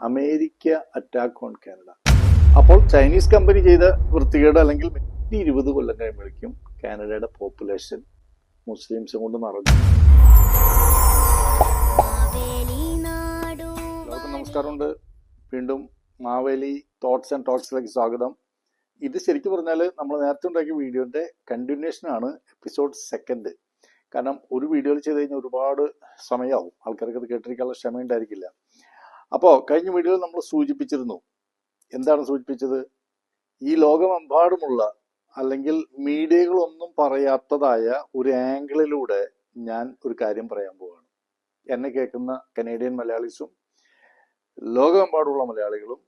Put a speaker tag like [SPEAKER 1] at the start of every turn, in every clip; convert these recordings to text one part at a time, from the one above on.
[SPEAKER 1] America attack on Canada അപ്പോൾ Chinese company ചെയ്ത വൃത്തികേട് അല്ലെങ്കിൽ നൂറ്റി ഇരുപത് കൊല്ലം കഴിയുമ്പോഴേക്കും കാനഡയുടെ പോപ്പുലേഷൻ മുസ്ലിംസും കൊണ്ട് നിറഞ്ഞു. എല്ലാവർക്കും നമസ്കാരമുണ്ട്. വീണ്ടും മാവേലി തോട്ട്സ് ആൻഡ് ടോക്സിലേക്ക് സ്വാഗതം. ഇത് ശരിക്കും പറഞ്ഞാൽ നമ്മൾ നേരത്തെ ഉണ്ടാക്കിയ വീഡിയോന്റെ കണ്ടിന്യൂഷൻ ആണ് എപ്പിസോഡ് സെക്കൻഡ് കാരണം ഒരു വീഡിയോയിൽ ചെയ്ത് കഴിഞ്ഞാൽ ഒരുപാട് സമയമാവും ആൾക്കാർക്ക് അത് കേട്ടിരിക്കാനുള്ള ക്ഷമ ഉണ്ടായിരിക്കില്ല അപ്പോൾ കഴിഞ്ഞ വീഡിയോയിൽ നമ്മൾ സൂചിപ്പിച്ചിരുന്നു. എന്താണ് സൂചിപ്പിച്ചത്? ഈ ലോകമെമ്പാടുമുള്ള അല്ലെങ്കിൽ മീഡിയകളൊന്നും പറയാത്തതായ ഒരു ആംഗിളിലൂടെ ഞാൻ ഒരു കാര്യം പറയാൻ പോവാണ്. എന്നെ കേൾക്കുന്ന കനേഡിയൻ മലയാളീസും ലോകമെമ്പാടുള്ള മലയാളികളും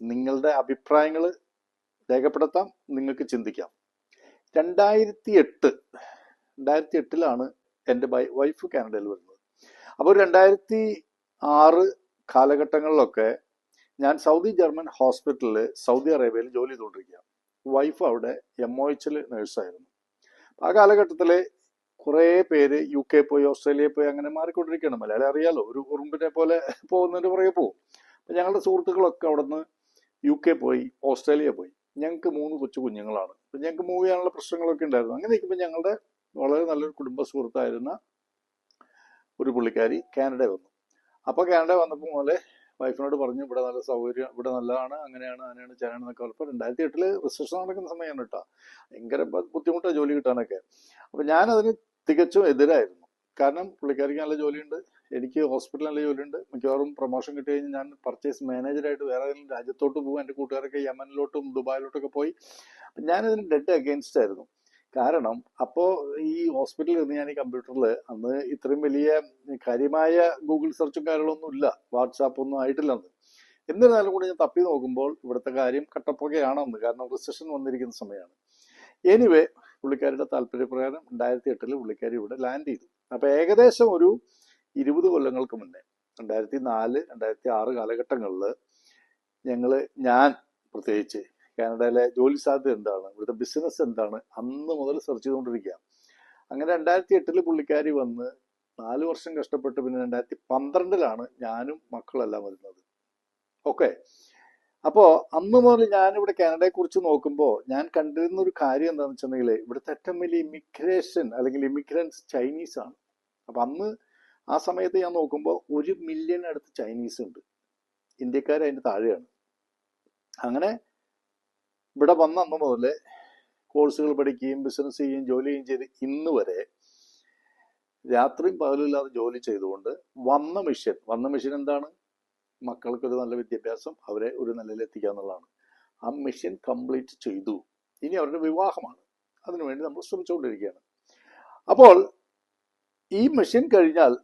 [SPEAKER 1] നിങ്ങളുടെ അഭിപ്രായങ്ങൾ രേഖപ്പെടുത്താം നിങ്ങൾക്ക് ചിന്തിക്കാം. രണ്ടായിരത്തി എട്ട് രണ്ടായിരത്തി എട്ടിലാണ് എന്റെ വൈഫ് കാനഡയിൽ വരുന്നത്. അപ്പോൾ രണ്ടായിരത്തി ആറ് കാലഘട്ടങ്ങളിലൊക്കെ ഞാൻ സൗദി ജർമ്മൻ ഹോസ്പിറ്റലിൽ സൗദി അറേബ്യയിൽ ജോലി ചെയ്തുകൊണ്ടിരിക്കുക വൈഫ് അവിടെ എം ഒ എച്ചിൽ നേഴ്സായിരുന്നു. ആ കാലഘട്ടത്തിൽ കുറേ പേര് യു കെ പോയി ഓസ്ട്രേലിയയിൽ പോയി അങ്ങനെ മാറിക്കൊണ്ടിരിക്കുകയാണ്. മലയാളി അറിയാലോ ഒരു ഉറുമ്പിനെ പോലെ പോകുന്നതിന് പുറകെ പോകും. അപ്പം ഞങ്ങളുടെ സുഹൃത്തുക്കളൊക്കെ അവിടെ നിന്ന് യു കെ പോയി ഓസ്ട്രേലിയ പോയി. ഞങ്ങൾക്ക് മൂന്ന് കൊച്ചു കുഞ്ഞുങ്ങളാണ്. അപ്പം ഞങ്ങൾക്ക് മൂവ് ചെയ്യാനുള്ള പ്രശ്നങ്ങളൊക്കെ ഉണ്ടായിരുന്നു. അങ്ങനെ നിൽക്കുമ്പോൾ ഞങ്ങളുടെ വളരെ നല്ലൊരു കുടുംബ സുഹൃത്തായിരുന്ന ഒരു പുള്ളിക്കാരി കാനഡ വന്നു. അപ്പോൾ കാനഡ വന്നപ്പോൾ മുതലേ വൈഫിനോട് പറഞ്ഞു ഇവിടെ നല്ല സൗകര്യം ഇവിടെ നല്ലതാണ് അങ്ങനെയാണ് അങ്ങനെയാണ് ചെയ്യാനാണ് എന്നൊക്കെ പറഞ്ഞപ്പോൾ രണ്ടായിരത്തി എട്ടിൽ റിസപ്ഷൻ നടക്കുന്ന സമയമാണ് കേട്ടോ ഭയങ്കര ബുദ്ധിമുട്ടാണ് ജോലി കിട്ടാനൊക്കെ. അപ്പം ഞാനതിന് തികച്ചും എതിരായിരുന്നു. കാരണം പുള്ളിക്കാരിക്ക് നല്ല ജോലിയുണ്ട് എനിക്ക് ഹോസ്പിറ്റലിൽ നല്ല ജോലിയുണ്ട്. മിക്കവാറും പ്രൊമോഷൻ കിട്ടി കഴിഞ്ഞാൽ ഞാൻ പർച്ചേസ് മാനേജറായിട്ട് വേറെ ഏതെങ്കിലും രാജ്യത്തോട്ട് പോകും എന്റെ കൂട്ടുകാരൊക്കെ യമനിലോട്ടും ദുബായിലോട്ടൊക്കെ പോയി. ഞാനതിന് ഡെഡ് അഗെയിൻസ്റ്റ് ആയിരുന്നു. കാരണം അപ്പോൾ ഈ ഹോസ്പിറ്റലിൽ ഇരുന്ന് ഞാൻ ഈ കമ്പ്യൂട്ടറിൽ അന്ന് ഇത്രയും വലിയ കാര്യമായ ഗൂഗിൾ സെർച്ചും കാര്യങ്ങളൊന്നും ഇല്ല. വാട്സാപ്പ് ഒന്നും ആയിട്ടില്ല അന്ന്. എന്നിരുന്നാലും കൂടി ഞാൻ തപ്പി നോക്കുമ്പോൾ ഇവിടുത്തെ കാര്യം കട്ടപ്പുകയാണെന്ന് കാരണം റിസഷൻ വന്നിരിക്കുന്ന സമയമാണ് എനിവേ പുള്ളിക്കാരിയുടെ താല്പര്യപ്രകാരം രണ്ടായിരത്തി എട്ടിൽ പുള്ളിക്കാരി ഇവിടെ ലാൻഡ് ചെയ്തു. അപ്പൊ ഏകദേശം ഒരു ഇരുപത് കൊല്ലങ്ങൾക്ക് മുന്നേ രണ്ടായിരത്തി നാല് രണ്ടായിരത്തി ആറ് കാലഘട്ടങ്ങളിൽ ഞങ്ങൾ ഞാൻ പ്രത്യേകിച്ച് കാനഡയിലെ ജോലി സാധ്യത എന്താണ്? ഇവിടുത്തെ ബിസിനസ് എന്താണ്? അന്ന് മുതൽ സെർച്ച് ചെയ്തുകൊണ്ടിരിക്കുകയാണ്. അങ്ങനെ രണ്ടായിരത്തി എട്ടിൽ പുള്ളിക്കാരി വന്ന് നാല് വർഷം കഷ്ടപ്പെട്ട് പിന്നെ രണ്ടായിരത്തി പന്ത്രണ്ടിലാണ് ഞാനും മക്കളെല്ലാം വരുന്നത്. ഓക്കെ അപ്പോൾ അന്ന് മുതൽ ഞാനിവിടെ കാനഡയെ കുറിച്ച് നോക്കുമ്പോൾ ഞാൻ കണ്ടിരുന്ന ഒരു കാര്യം എന്താണെന്ന് വെച്ചിട്ടുണ്ടെങ്കിൽ ഇവിടുത്തെ ഏറ്റവും വലിയ ഇമിഗ്രേഷൻ അല്ലെങ്കിൽ ഇമിഗ്രൻസ് ചൈനീസ് ആണ്. അപ്പം അന്ന് ആ സമയത്ത് ഞാൻ നോക്കുമ്പോൾ ഒരു മില്യൺ അടുത്ത് ചൈനീസ് ഉണ്ട്. ഇന്ത്യക്കാർ അതിന്റെ താഴെയാണ്. അങ്ങനെ ഇവിടെ വന്ന അന്ന് മുതൽ കോഴ്സുകൾ പഠിക്കുകയും ബിസിനസ് ചെയ്യുകയും ജോലി ചെയ്യുകയും ചെയ്ത് ഇന്ന് വരെ രാത്രിയും പകലില്ലാതെ ജോലി ചെയ്തുകൊണ്ട് വന്ന മിഷൻ വന്ന മിഷൻ എന്താണ്? മക്കൾക്ക് ഒരു നല്ല വിദ്യാഭ്യാസം അവരെ ഒരു നിലയിൽ എത്തിക്കുക എന്നുള്ളതാണ്. ആ മിഷൻ കംപ്ലീറ്റ് ചെയ്തു. ഇനി അവരുടെ വിവാഹമാണ്. അതിനുവേണ്ടി നമ്മൾ ശ്രമിച്ചുകൊണ്ടിരിക്കുകയാണ്. അപ്പോൾ ഈ മിഷൻ കഴിഞ്ഞാൽ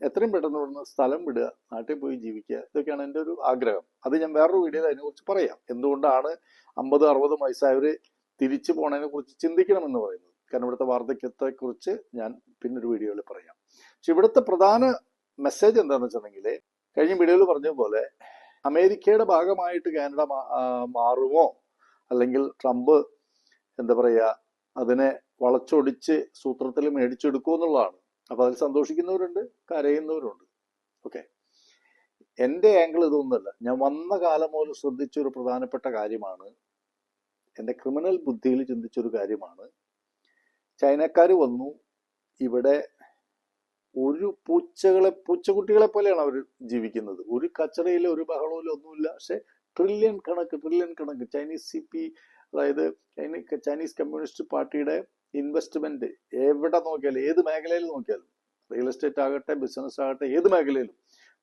[SPEAKER 1] എത്രയും പെട്ടെന്ന് ഇവിടുന്ന് സ്ഥലം വിടുക നാട്ടിൽ പോയി ജീവിക്കുക ഇതൊക്കെയാണ് എന്റെ ഒരു ആഗ്രഹം. അത് ഞാൻ വേറൊരു വീഡിയോയിൽ അതിനെക്കുറിച്ച് പറയാം. എന്തുകൊണ്ടാണ് അമ്പത് അറുപത് വയസ്സായവർ തിരിച്ചു പോണതിനെ കുറിച്ച് ചിന്തിക്കണമെന്ന് പറയുന്നത്? കാരണം ഇവിടുത്തെ വാർദ്ധക്യത്തെ കുറിച്ച് ഞാൻ പിന്നൊരു വീഡിയോയിൽ പറയാം. പക്ഷെ ഇവിടുത്തെ പ്രധാന മെസ്സേജ് എന്താണെന്ന് വെച്ചിട്ടുണ്ടെങ്കിൽ കഴിഞ്ഞ വീഡിയോയിൽ പറഞ്ഞ പോലെ അമേരിക്കയുടെ ഭാഗമായിട്ട് കാനഡ മാറുമോ? അല്ലെങ്കിൽ ട്രംപ് എന്താ പറയുക അതിനെ വളച്ചൊടിച്ച് സൂത്രത്തിൽ മേടിച്ചെടുക്കുമോ എന്നുള്ളതാണ്. അപ്പൊ അതിൽ സന്തോഷിക്കുന്നവരുണ്ട് കരയുന്നവരുണ്ട്. ഓക്കെ എന്റെ ആംഗിൾ ഇതൊന്നുമല്ല. ഞാൻ വന്ന കാലം മുതൽ ശ്രദ്ധിച്ചൊരു പ്രധാനപ്പെട്ട കാര്യമാണ് എന്റെ ക്രിമിനൽ ബുദ്ധിയിൽ ചിന്തിച്ചൊരു കാര്യമാണ്. ചൈനക്കാർ വന്നു ഇവിടെ ഒരു പൂച്ചകളെ പൂച്ചക്കുട്ടികളെ പോലെയാണ് അവർ ജീവിക്കുന്നത്. ഒരു കച്ചറയിലോ ഒരു ബഹളവും ഒന്നുമില്ല. പക്ഷെ ട്രില്യൺ കണക്ക് ട്രില്യൺ കണക്ക്. ചൈനീസ് സി പി അതായത് ചൈനീസ് കമ്മ്യൂണിസ്റ്റ് പാർട്ടിയുടെ ഇൻവെസ്റ്റ്മെന്റ് എവിടെ നോക്കിയാലും ഏത് മേഖലയിൽ നോക്കിയാലും റിയൽ എസ്റ്റേറ്റ് ആകട്ടെ ബിസിനസ് ആകട്ടെ ഏത് മേഖലയിലും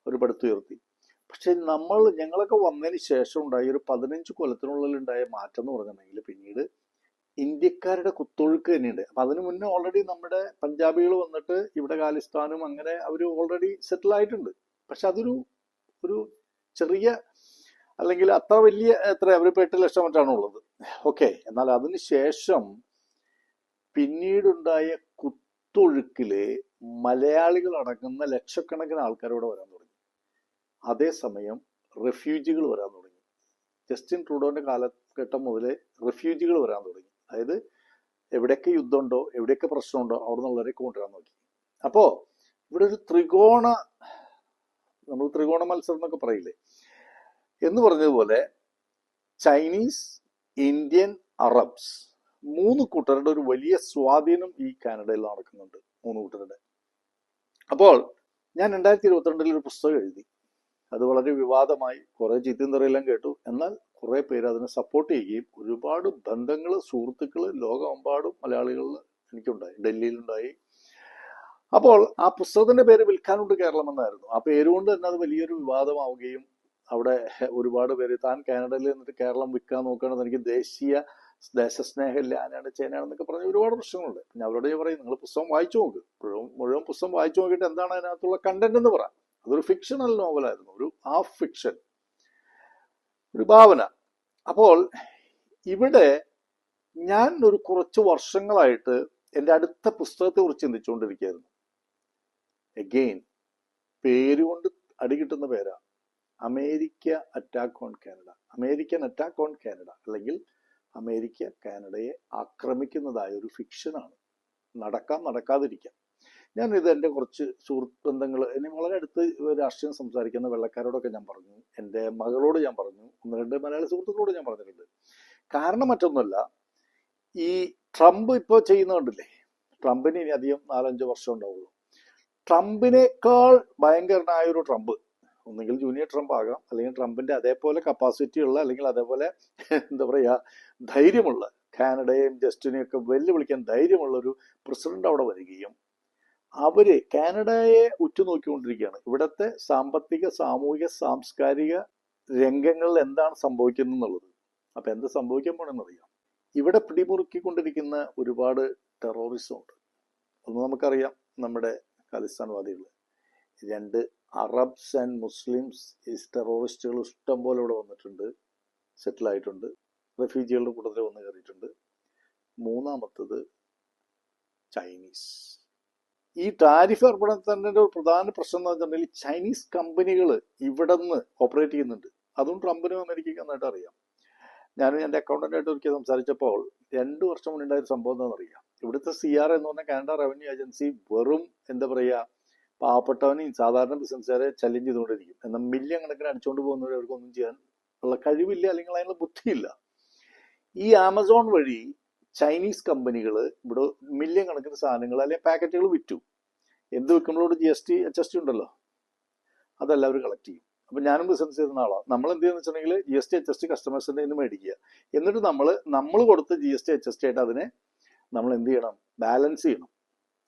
[SPEAKER 1] ഒരു പടുത്തുയർത്തി. പക്ഷെ നമ്മൾ ഞങ്ങളൊക്കെ വന്നതിന് ശേഷം ഉണ്ടായ ഒരു പതിനഞ്ച് കൊല്ലത്തിനുള്ളിൽ ഉണ്ടായ മാറ്റം എന്ന് പറഞ്ഞിട്ടുണ്ടെങ്കിൽ പിന്നീട് ഇന്ത്യക്കാരുടെ കുത്തൊഴുക്ക് തന്നെയുണ്ട്. അപ്പൊ അതിനു മുന്നേ ഓൾറെഡി നമ്മുടെ പഞ്ചാബികൾ വന്നിട്ട് ഇവിടെ ഖാലിസ്ഥാനും അങ്ങനെ അവർ ഓൾറെഡി സെറ്റിൽ ആയിട്ടുണ്ട്. പക്ഷെ അതൊരു ഒരു ചെറിയ അല്ലെങ്കിൽ അത്ര വലിയ എത്ര അവരിപ്പോ എട്ട് ലക്ഷം മറ്റാണ് ഉള്ളത് ഓക്കെ എന്നാൽ അതിന് ശേഷം പിന്നീടുണ്ടായ കുത്തൊഴുക്കിൽ മലയാളികൾ അടങ്ങുന്ന ലക്ഷക്കണക്കിന് ആൾക്കാരോട് വരാൻ തുടങ്ങി. അതേസമയം റെഫ്യൂജികൾ വരാൻ തുടങ്ങി. ജസ്റ്റിൻ ട്രൂഡോന്റെ കാലഘട്ടം മുതൽ റെഫ്യൂജികൾ വരാൻ തുടങ്ങി. അതായത് എവിടെയൊക്കെ യുദ്ധമുണ്ടോ എവിടെയൊക്കെ പ്രശ്നമുണ്ടോ അവിടെ നിന്നുള്ളവരെ കൊണ്ടുവരാൻ നോക്കി. അപ്പോ ഇവിടെ ഒരു ത്രികോണ നമ്മൾ ത്രികോണ മത്സരം എന്നൊക്കെ പറയില്ലേ? എന്ന് പറഞ്ഞതുപോലെ ചൈനീസ് ഇന്ത്യൻ അറബ്സ് മൂന്ന് കൂട്ടരുടെ ഒരു വലിയ സ്വാധീനം ഈ കാനഡയിൽ നടക്കുന്നുണ്ട് മൂന്ന് കൂട്ടരുടെ. അപ്പോൾ ഞാൻ രണ്ടായിരത്തി ഇരുപത്തിരണ്ടിൽ ഒരു പുസ്തകം എഴുതി. അത് വളരെ വിവാദമായി കുറെ ചീത്തയും തെറിയെല്ലാം കേട്ടു. എന്നാൽ കുറെ പേര് അതിനെ സപ്പോർട്ട് ചെയ്യുകയും ഒരുപാട് ബന്ധങ്ങൾ സുഹൃത്തുക്കൾ ലോകമെമ്പാടും മലയാളികളിൽ എനിക്കുണ്ടായി ഡൽഹിയിലുണ്ടായി. അപ്പോൾ ആ പുസ്തകത്തിന്റെ പേര് വിൽക്കാനുണ്ട് കേരളം എന്നായിരുന്നു. ആ പേരുകൊണ്ട് തന്നെ അത് വലിയൊരു വിവാദമാവുകയും അവിടെ ഒരുപാട് പേര് താൻ കാനഡയിൽ നിന്നിട്ട് കേരളം വിൽക്കാൻ നോക്കുകയാണെന്ന് എനിക്ക് ദേശീയ ദേശസ്നേഹമില്ല ചൈനയാണ് എന്നൊക്കെ പറഞ്ഞ ഒരുപാട് പ്രശ്നങ്ങളുണ്ട്. പിന്നെ അവരോട് ഞാൻ പറയും നിങ്ങൾ പുസ്തകം വായിച്ചു നോക്ക്. മുഴുവൻ മുഴുവൻ പുസ്തകം വായിച്ചു നോക്കിയിട്ട് എന്താണ് അതിനകത്തുള്ള കണ്ടന്റ് എന്ന് പറ. അതൊരു ഫിക്ഷണൽ നോവലായിരുന്നു ഒരു ഹാഫ് ഫിക്ഷൻ ഒരു ഭാവന. അപ്പോൾ ഇവിടെ ഞാൻ ഒരു കുറച്ച് വർഷങ്ങളായിട്ട് എന്റെ അടുത്ത പുസ്തകത്തെ കുറിച്ച് ചിന്തിച്ചുകൊണ്ടിരിക്കുകയായിരുന്നു എഗെയിൻ പേരുകൊണ്ട് അടി കിട്ടുന്ന പേരാ. America attack on Canada American attack on Canada അല്ലെങ്കിൽ അമേരിക്ക കാനഡയെ ആക്രമിക്കുന്നതായ ഒരു ഫിക്ഷനാണ്. നടക്കാം നടക്കാതിരിക്കാം. ഞാൻ ഇത് എന്റെ കുറച്ച് സുഹൃത്ത് ബന്ധങ്ങൾ എന്നെ വളരെ അടുത്ത് രാഷ്ട്രീയം സംസാരിക്കുന്ന വെള്ളക്കാരോടൊക്കെ ഞാൻ പറഞ്ഞു. എന്റെ മകളോട് ഞാൻ പറഞ്ഞു. ഒന്ന് രണ്ട് മലയാളി സുഹൃത്തുക്കളോട് ഞാൻ പറഞ്ഞിട്ടുണ്ട്. കാരണം മറ്റൊന്നുമല്ല ഈ ട്രംപ് ഇപ്പോൾ ചെയ്യുന്ന കണ്ടില്ലേ? ട്രംപിന് ഇനി അധികം നാലഞ്ച് വർഷം ഉണ്ടാവുള്ളൂ. ട്രംപിനേക്കാൾ ഭയങ്കരനായ ഒരു ട്രംപ് ഒന്നുകിൽ ജൂനിയർ ട്രംപ് ആകാം അല്ലെങ്കിൽ ട്രംപിന്റെ അതേപോലെ കപ്പാസിറ്റി ഉള്ള അല്ലെങ്കിൽ അതേപോലെ എന്താ പറയുക ധൈര്യമുള്ള കാനഡയെയും ജസ്റ്റിനെയും ഒക്കെ വെല്ലുവിളിക്കാൻ ധൈര്യമുള്ള ഒരു പ്രസിഡന്റ് അവിടെ വരികയും അവർ കാനഡയെ ഉറ്റുനോക്കിക്കൊണ്ടിരിക്കുകയാണ്. ഇവിടുത്തെ സാമ്പത്തിക സാമൂഹിക സാംസ്കാരിക രംഗങ്ങളിൽ എന്താണ് സംഭവിക്കുന്നത് എന്നുള്ളത്. അപ്പൊ എന്ത് സംഭവിക്കാൻ പോണെന്നറിയാം. ഇവിടെ പിടിമുറുക്കിക്കൊണ്ടിരിക്കുന്ന ഒരുപാട് ടെററിസം ഉണ്ട്. ഒന്ന് നമുക്കറിയാം നമ്മുടെ ഖാലിസ്ഥാൻവാദികൾ രണ്ട് അറബ്സ് ആൻഡ് മുസ്ലിംസ് ടെററിസ്റ്റുകൾ ഇഷ്ടം പോലെ ഇവിടെ വന്നിട്ടുണ്ട് സെറ്റിൽ ആയിട്ടുണ്ട് റെഫ്യൂജികളുടെ കൂട്ടത്തിൽ വന്ന് കയറിയിട്ടുണ്ട്. മൂന്നാമത്തത് ചൈനീസ് ഈ ടാരിഫ് ഏർപ്പെടുത്തുന്നതിന്റെ ഒരു പ്രധാന പ്രശ്നം എന്ന് വെച്ചിട്ടുണ്ടെങ്കിൽ ചൈനീസ് കമ്പനികൾ ഇവിടെ നിന്ന് ഓപ്പറേറ്റ് ചെയ്യുന്നുണ്ട്. അതും ട്രംപിനും അമേരിക്കയ്ക്ക് നന്നായിട്ട് അറിയാം. ഞാൻ എന്റെ അക്കൗണ്ടന്റായിട്ട് ഒരിക്കൽ സംസാരിച്ചപ്പോൾ രണ്ട് വർഷം മുന്നുണ്ടായ സംഭവം എന്താണെന്നറിയാം ഇവിടുത്തെ സി ആർ എന്ന് പറഞ്ഞ കാനഡ റവന്യൂ ഏജൻസി വെറും എന്താ പറയുക പാവപ്പെട്ടവനെയും സാധാരണ ബിസിനസ്സുകാരെ ചലഞ്ച് ചെയ്തുകൊണ്ടിരിക്കും. എന്നാൽ മില്യൺ കണക്കിന് അടിച്ചുകൊണ്ട് പോകുന്നവരെ അവർക്കൊന്നും ചെയ്യാൻ ഉള്ള കഴിവില്ല അല്ലെങ്കിൽ അതിനുള്ള ബുദ്ധിയില്ല. ഈ ആമസോൺ വഴി ചൈനീസ് കമ്പനികൾ ഇവിടെ മില്യൺ കണക്കിന് സാധനങ്ങൾ അല്ലെങ്കിൽ പാക്കറ്റുകൾ വിറ്റു. എന്ത് വിൽക്കുമ്പോഴോട് G S T H S T ഉണ്ടല്ലോ. അതെല്ലാം അവർ കളക്ട് ചെയ്യും. അപ്പം ഞാനും ബിസിനസ് ചെയ്യുന്ന ആളാണ് നമ്മൾ എന്ത് ചെയ്യുന്ന വെച്ചിട്ടുണ്ടെങ്കിൽ G S T H S T കസ്റ്റമേഴ്സിന്റെ നിന്ന് മേടിക്കുക. എന്നിട്ട് നമ്മൾ നമ്മൾ കൊടുത്ത് G S T H S T ആയിട്ട് അതിനെ നമ്മൾ എന്ത് ചെയ്യണം? ബാലൻസ് ചെയ്യണം.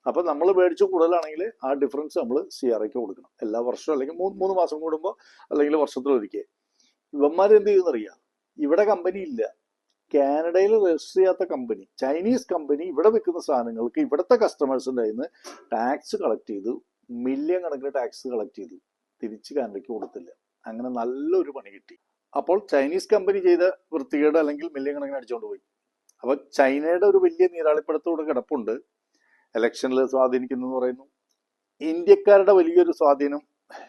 [SPEAKER 1] അപ്പൊ നമ്മൾ മേടിച്ച് കൂടുതലാണെങ്കിൽ ആ ഡിഫറൻസ് നമ്മൾ സി ആർ ഐക്ക് കൊടുക്കണം. എല്ലാ വർഷവും അല്ലെങ്കിൽ മൂന്ന് മൂന്ന് മാസം കൂടുമ്പോൾ അല്ലെങ്കിൽ വർഷത്തിലൊരിക്കൽ. ഇവന്മാർ എന്ത് ചെയ്യുന്നറിയാം? ഇവിടെ കമ്പനി ഇല്ല. കാനഡയിൽ രജിസ്റ്റർ ചെയ്യാത്ത കമ്പനി ചൈനീസ് കമ്പനി ഇവിടെ വിൽക്കുന്ന സാധനങ്ങൾക്ക് ഇവിടുത്തെ കസ്റ്റമേഴ്സിന്റെ കയ്യിൽ നിന്ന് ടാക്സ് കളക്ട് ചെയ്തു. മില്യൺ കണക്കിന് ടാക്സ് കളക്ട് ചെയ്തു. തിരിച്ച് കാനഡയ്ക്ക് കൊടുത്തില്ല. അങ്ങനെ നല്ലൊരു പണി കിട്ടി. അപ്പോൾ ചൈനീസ് കമ്പനി ചെയ്ത വൃത്തികേട് അല്ലെങ്കിൽ മില്യൺ കണക്കിന് അടിച്ചുകൊണ്ട് പോയി. അപ്പോൾ ചൈനയുടെ ഒരു വലിയ നീരാളിപ്പടത്തോട് കിടപ്പുണ്ട്. ഇലക്ഷനിൽ സ്വാധീനിക്കുന്നു എന്ന് പറയുന്നു. ഇന്ത്യക്കാരുടെ വലിയൊരു സ്വാധീനം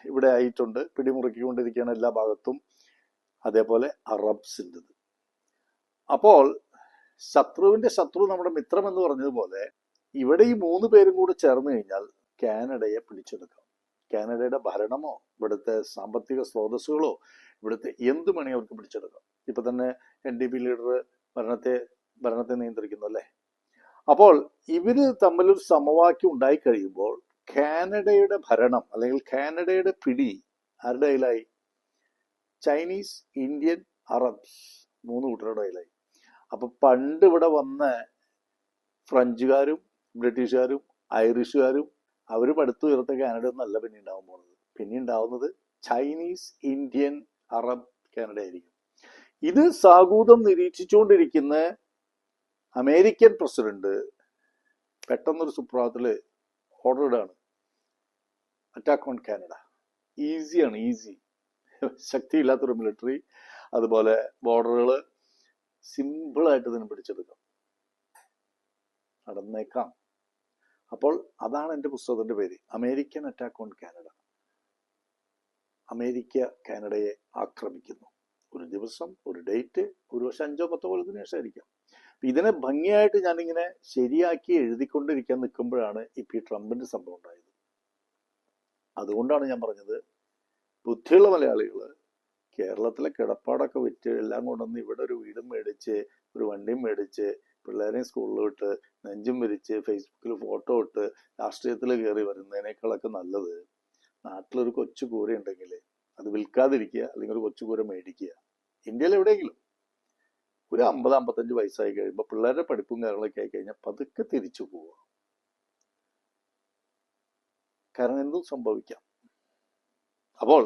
[SPEAKER 1] ഇവിടെ ആയിട്ടുണ്ട്. പിടിമുറുക്കിക്കൊണ്ടിരിക്കുകയാണ് എല്ലാ ഭാഗത്തും. അതേപോലെ അറബ്സിന്റെത്. അപ്പോൾ ശത്രുവിന്റെ ശത്രു നമ്മുടെ മിത്രം എന്ന് പറഞ്ഞതുപോലെ ഇവിടെ ഈ മൂന്ന് പേരും കൂടെ ചേർന്ന് കഴിഞ്ഞാൽ കാനഡയെ പിടിച്ചെടുക്കാം. കാനഡയുടെ ഭരണമോ ഇവിടുത്തെ സാമ്പത്തിക സ്രോതസ്സുകളോ ഇവിടുത്തെ എന്ത് മണി അവർക്ക് പിടിച്ചെടുക്കാം. ഇപ്പൊ തന്നെ എൻ ഡി പി ലീഡർ ഭരണത്തെ ഭരണത്തെ നിയന്ത്രിക്കുന്നു അല്ലേ? അപ്പോൾ ഇവർ തമ്മിലൊരു സമവാക്യം ഉണ്ടായി കഴിയുമ്പോൾ കാനഡയുടെ ഭരണം അല്ലെങ്കിൽ കാനഡയുടെ പിടി ആരുടെ കയ്യിലായി? ചൈനീസ് ഇന്ത്യൻ അറബ്സ് മൂന്ന് കൂട്ടരുടെ കയ്യിലായി. അപ്പൊ പണ്ട് ഇവിടെ വന്ന ഫ്രഞ്ചുകാരും ബ്രിട്ടീഷുകാരും ഐറിഷുകാരും അവർ പടുത്തു ഉയർത്ത കാനഡ ഒന്നല്ല പിന്നെ ഉണ്ടാവാൻ പോകുന്നത്. പിന്നെ ഉണ്ടാവുന്നത് ചൈനീസ് ഇന്ത്യൻ അറബ് കാനഡ ആയിരിക്കും. ഇത് സാഗൂതം നിരീക്ഷിച്ചുകൊണ്ടിരിക്കുന്ന അമേരിക്കൻ പ്രസിഡന്റ് പെട്ടെന്നൊരു സുപ്രഭാതത്തിൽ ഓർഡർ ഇടാണ്. അറ്റാക്ക് ഓൺ കാനഡ ഈസിയാണ് ഈസി ശക്തിയില്ലാത്തൊരു മിലിറ്ററി അതുപോലെ ബോർഡറുകൾ സിമ്പിളായിട്ട് ഇതിനെ പിടിച്ചെടുക്കാം. നടന്നേക്കാം. അപ്പോൾ അതാണ് എന്റെ പുസ്തകത്തിന്റെ പേര്. American attack on Canada America കാനഡയെ ആക്രമിക്കുന്നു. ഒരു ദിവസം ഒരു ഡേറ്റ് ഒരു വർഷം അഞ്ചോ പത്തോ കൊല്ലത്തിന് ശേഷമായിരിക്കാം. ഇതിനെ ഭംഗിയായിട്ട് ഞാനിങ്ങനെ ശരിയാക്കി എഴുതിക്കൊണ്ടിരിക്കാൻ നിൽക്കുമ്പോഴാണ് ഈ ഈ ട്രംപിന്റെ സംഭവം ഉണ്ടായത്. അതുകൊണ്ടാണ് ഞാൻ പറഞ്ഞത് ബുദ്ധിയുള്ള മലയാളികൾ കേരളത്തിലെ കിടപ്പാടൊക്കെ വിറ്റ് എല്ലാം കൊണ്ടുവന്ന് ഇവിടെ ഒരു വീടും മേടിച്ച് ഒരു വണ്ടിയും മേടിച്ച് പിള്ളേരെയും സ്കൂളിൽ വിട്ട് നെഞ്ചും വിരിച്ച് ഫേസ്ബുക്കിൽ ഫോട്ടോ ഇട്ട് രാഷ്ട്രീയത്തിൽ കയറി വരുന്നതിനേക്കാളൊക്കെ നല്ലത് നാട്ടിലൊരു കൊച്ചു കൂര ഉണ്ടെങ്കിൽ അത് വിൽക്കാതിരിക്കുക അല്ലെങ്കിൽ ഒരു കൊച്ചു കൂര മേടിക്കുക. ഇന്ത്യയിൽ എവിടെയെങ്കിലും. ഒരു അമ്പത് അമ്പത്തഞ്ച് വയസ്സായി കഴിയുമ്പോൾ പിള്ളേരുടെ പഠിപ്പും കാര്യങ്ങളൊക്കെ ആയി കഴിഞ്ഞാൽ പതുക്കെ തിരിച്ചു പോവുക കാരണം എന്തും സംഭവിക്കാം. അപ്പോൾ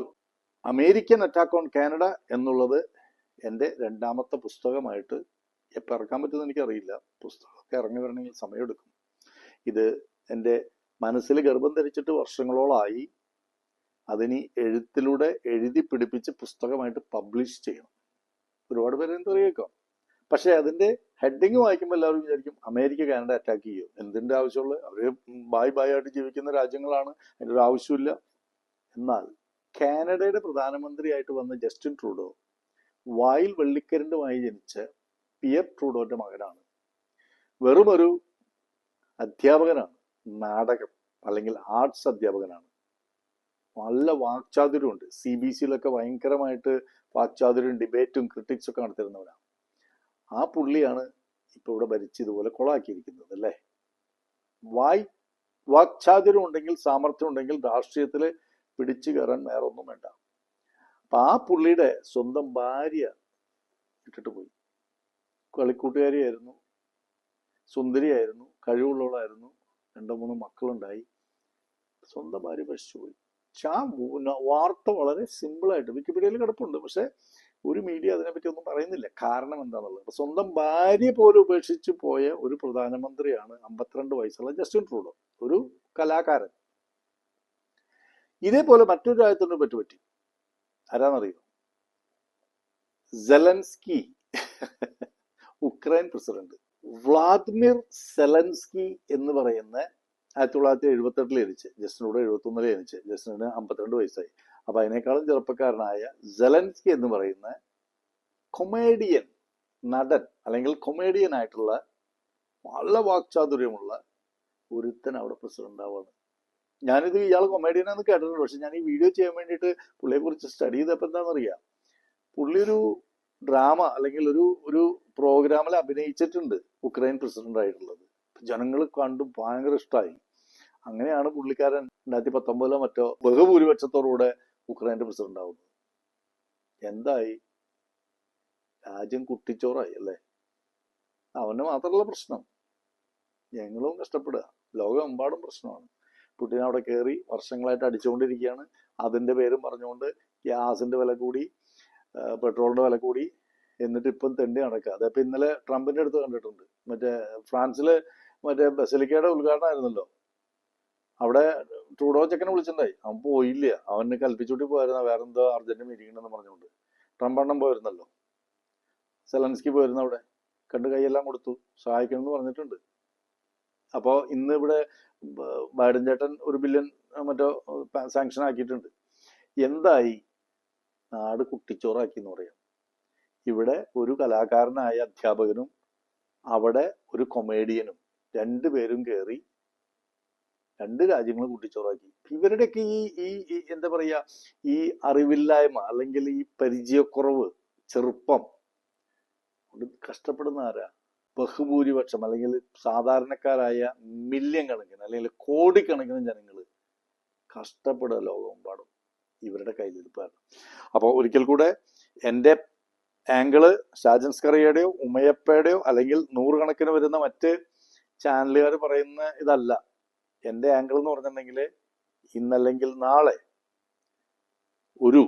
[SPEAKER 1] അമേരിക്കൻ അറ്റാക്ക് ഓൺ കാനഡ എന്നുള്ളത് എന്റെ രണ്ടാമത്തെ പുസ്തകമായിട്ട് എപ്പോൾ ഇറക്കാൻ പറ്റുമെന്ന് എനിക്കറിയില്ല. പുസ്തകമൊക്കെ ഇറങ്ങി വരണമെങ്കിൽ സമയമെടുക്കും. ഇത് എന്റെ മനസ്സിൽ ഗർഭം ധരിച്ചിട്ട് വർഷങ്ങളോളമായി അതിനി എഴുത്തിലൂടെ എഴുതി പിടിപ്പിച്ച് പുസ്തകമായിട്ട് പബ്ലിഷ് ചെയ്യണം. ഒരുപാട് പേര് എന്താ കേൾക്കാം പക്ഷെ അതിന്റെ ഹെഡിങ് വായിക്കുമ്പോൾ എല്ലാവരും വിചാരിക്കും അമേരിക്ക കാനഡ അറ്റാക്ക് ചെയ്യും. എന്തിന്റെ ആവശ്യമുള്ള അവർ ബായ് ബായ് ആയിട്ട് ജീവിക്കുന്ന രാജ്യങ്ങളാണ് അതിന്റെ ഒരു ആവശ്യമില്ല എന്നാൽ കാനഡയുടെ പ്രധാനമന്ത്രിയായിട്ട് വന്ന ജസ്റ്റിൻ ട്രൂഡോ വായിൽ വെള്ളിക്കരണ്ടുമായി ജനിച്ച പിയർ ട്രൂഡോന്റെ മകനാണ്. വെറുമൊരു അധ്യാപകനാണ് നാടകം അല്ലെങ്കിൽ ആർട്സ് അധ്യാപകനാണ്. നല്ല വാക്ചാതുര്യമുണ്ട്. സി ബി സിയിലൊക്കെ ഭയങ്കരമായിട്ട് വാക്ചാതുര്യം ഡിബേറ്റും ക്രിട്ടിക്സും ഒക്കെ നടത്തിരുന്നവരാണ് ആ പുള്ളിയാണ് ഇപ്പൊ ഇവിടെ ഭരിച്ച് ഇതുപോലെ കൊളാക്കിയിരിക്കുന്നത് അല്ലേ? വായ് വാക്ചാതുര്യം ഉണ്ടെങ്കിൽ സാമർഥ്യം ഉണ്ടെങ്കിൽ രാഷ്ട്രീയത്തിൽ പിടിച്ചു കയറാൻ വേറെ ഒന്നും വേണ്ട. അപ്പൊ ആ പുള്ളിയുടെ സ്വന്തം ഭാര്യ ഇട്ടിട്ട് പോയി. കളിക്കൂട്ടുകാരിയായിരുന്നു സുന്ദരിയായിരുന്നു കഴിവുള്ളവളായിരുന്നു രണ്ടോ മൂന്നോ മക്കളുണ്ടായി. സ്വന്തം ഭാര്യ ഭക്ഷിച്ചു പോയി. പക്ഷെ ആ വാർത്ത വളരെ സിമ്പിളായിട്ട് വിക്കിപീഡിയയിൽ കിടപ്പുണ്ട്. പക്ഷെ ഒരു മീഡിയ അതിനെപ്പറ്റി ഒന്നും പറയുന്നില്ല. കാരണം എന്താണെന്നുള്ളത് അപ്പൊ സ്വന്തം ഭാര്യ പോലും ഉപേക്ഷിച്ച് പോയ ഒരു പ്രധാനമന്ത്രിയാണ് അമ്പത്തിരണ്ട് വയസ്സുള്ള ജസ്റ്റിൻ ട്രൂഡോ. ഒരു കലാകാരൻ. ഇതേപോലെ മറ്റൊരു രാജ്യത്തിനു പറ്റുപറ്റി ആരാന്നറിയോ? Zelensky. Ukraine president. Vladimir Zelensky എന്ന് പറയുന്ന ആയിരത്തി തൊള്ളായിരത്തി എഴുപത്തെട്ടിൽ ജനിച്ച് ജസ്റ്റിനോട് എഴുപത്തി ഒന്നിൽ ജനിച്ച് ജസ്റ്റിന് അമ്പത്തിരണ്ട് വയസ്സായി. അപ്പൊ അതിനേക്കാളും ചെറുപ്പക്കാരനായ ജലൻസ്കി എന്ന് പറയുന്ന കൊമേഡിയൻ നടൻ അല്ലെങ്കിൽ കൊമേഡിയൻ ആയിട്ടുള്ള നല്ല വാക്ചാതുര്യമുള്ള ഒരുത്തൻ അവിടെ പ്രസിഡന്റ് ആവാണ്. ഞാനിത് ഇയാൾ കൊമേഡിയനാന്ന് കേട്ടിട്ടുണ്ട്. പക്ഷെ ഞാൻ ഈ വീഡിയോ ചെയ്യാൻ വേണ്ടിയിട്ട് പുള്ളിയെ കുറിച്ച് സ്റ്റഡി ചെയ്തപ്പോൾ എന്താണെന്നറിയാം? പുള്ളി ഒരു ഡ്രാമ അല്ലെങ്കിൽ ഒരു ഒരു പ്രോഗ്രാമിൽ അഭിനയിച്ചിട്ടുണ്ട് ഉക്രൈൻ പ്രസിഡന്റ് ആയിട്ടുള്ളത്. ജനങ്ങൾ കണ്ടും ഭയങ്കര ഇഷ്ടമായി അങ്ങനെയാണ് പുള്ളിക്കാരൻ രണ്ടായിരത്തി പത്തൊമ്പതിലോ മറ്റോ ബഹുഭൂരിപക്ഷത്തോടുകൂടെ ഉക്രൈന്റെ പ്രസിഡന്റ് ആവുന്നത് എന്തായി? രാജ്യം കുട്ടിച്ചോറായി അല്ലേ? അവന് മാത്രമല്ല പ്രശ്നം. ഞങ്ങളും കഷ്ടപ്പെടുക. ലോകമെമ്പാടും പ്രശ്നമാണ്. പുടിൻ അവിടെ കയറി വർഷങ്ങളായിട്ട് അടിച്ചുകൊണ്ടിരിക്കുകയാണ്. അതിന്റെ പേരും പറഞ്ഞുകൊണ്ട് ഗ്യാസിന്റെ വില കൂടി പെട്രോളിന്റെ വില കൂടി എന്നിട്ട് ഇപ്പം തെണ്ടി നടക്കുക. അതിപ്പോൾ ഇന്നലെ ട്രംപിന്റെ അടുത്ത് കണ്ടിട്ടുണ്ട്. മറ്റേ ഫ്രാൻസിൽ മറ്റേ ബസലിക്കയുടെ ഉദ്ഘാടനം ആയിരുന്നല്ലോ. അവിടെ ട്രൂഡോ ചെക്കനെ വിളിച്ചിട്ടുണ്ടായി. അവൻ പോയില്ല. അവന് കൽപ്പിച്ചുകൂട്ടി പോയിരുന്ന. വേറെ എന്തോ അർജന്റ് മീറ്റിംഗ് ഉണ്ടെന്ന് പറഞ്ഞുകൊണ്ട്. ട്രംപ് എണ്ണം പോയിരുന്നല്ലോ. സെലൻസ്കി പോയിരുന്നു അവിടെ. കണ്ട് കൈയെല്ലാം കൊടുത്തു. സഹായിക്കണം എന്ന് പറഞ്ഞിട്ടുണ്ട്. അപ്പോൾ ഇന്ന് ഇവിടെ ബൈഡൻ ചേട്ടൻ ഒരു ബില്യൺ മറ്റോ സാങ്ഷൻ ആക്കിയിട്ടുണ്ട്. എന്തായി? നാട് കുട്ടിച്ചോറാക്കി എന്ന് പറയാം. ഇവിടെ ഒരു കലാകാരനായ അധ്യാപകനും അവിടെ ഒരു കൊമേഡിയനും രണ്ടുപേരും കയറി രണ്ട് രാജ്യങ്ങൾ കൂട്ടിച്ചോറാക്കി. ഇവരുടെയൊക്കെ ഈ ഈ എന്താ പറയാ ഈ അറിവില്ലായ്മ അല്ലെങ്കിൽ ഈ പരിചയക്കുറവ് ചെറുപ്പം കഷ്ടപ്പെടുന്ന ആരാ? ബഹുഭൂരിപക്ഷം അല്ലെങ്കിൽ സാധാരണക്കാരായ മില്യൺ കണക്കിന് അല്ലെങ്കിൽ കോടിക്കണക്കിന് ജനങ്ങൾ കഷ്ടപ്പെടുക ലോകമെമ്പാടും ഇവരുടെ കയ്യിലിരിപ്പാണ്. അപ്പോൾ ഒരിക്കൽ കൂടെ എന്റെ ആംഗിൾ ഷാജൻസ് കറിയുടെയോ ഉമയപ്പയുടെയോ അല്ലെങ്കിൽ നൂറുകണക്കിന് വരുന്ന മറ്റ് ചാനലുകാർ പറയുന്ന ഇതല്ല. എന്റെ ആംഗിൾ എന്ന് പറഞ്ഞിട്ടുണ്ടെങ്കിൽ ഇന്നല്ലെങ്കിൽ നാളെ ഒരു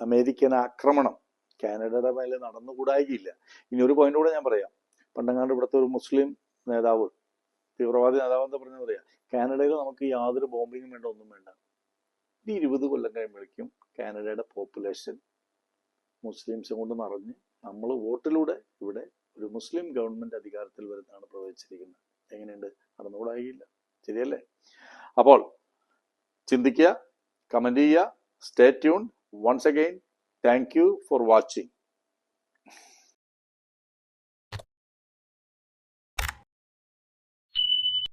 [SPEAKER 1] അമേരിക്കൻ ആക്രമണം കാനഡയുടെ മേലെ നടന്നുകൂടായില്ല ഇനി ഒരു പോയിന്റ് കൂടെ ഞാൻ പറയാം. പണ്ടങ്ങാണ്ട് ഇവിടുത്തെ ഒരു മുസ്ലിം നേതാവ് തീവ്രവാദി നേതാവ് എന്താ പറഞ്ഞത് പറയാം? കാനഡയിൽ നമുക്ക് യാതൊരു ബോംബിങ്ങും വേണ്ട ഒന്നും വേണ്ട. ഈ ഇരുപത് കൊല്ലം കഴിയുമ്പോഴേക്കും കാനഡയുടെ പോപ്പുലേഷൻ മുസ്ലിംസ് കൊണ്ട് നിറഞ്ഞ് നമ്മൾ വോട്ടിലൂടെ ഇവിടെ ഒരു മുസ്ലിം ഗവൺമെന്റ് അധികാരത്തിൽ വരുന്നതാണ് പ്രവചിച്ചിരിക്കുന്നത്. എങ്ങനെയുണ്ട്? നടന്നുകൂടായില്ല ശരിയല്ലേ? അപ്പോൾ ചിന്തിക്കുക കമന്റ് ചെയ്യുക stay tune once again thank you for watching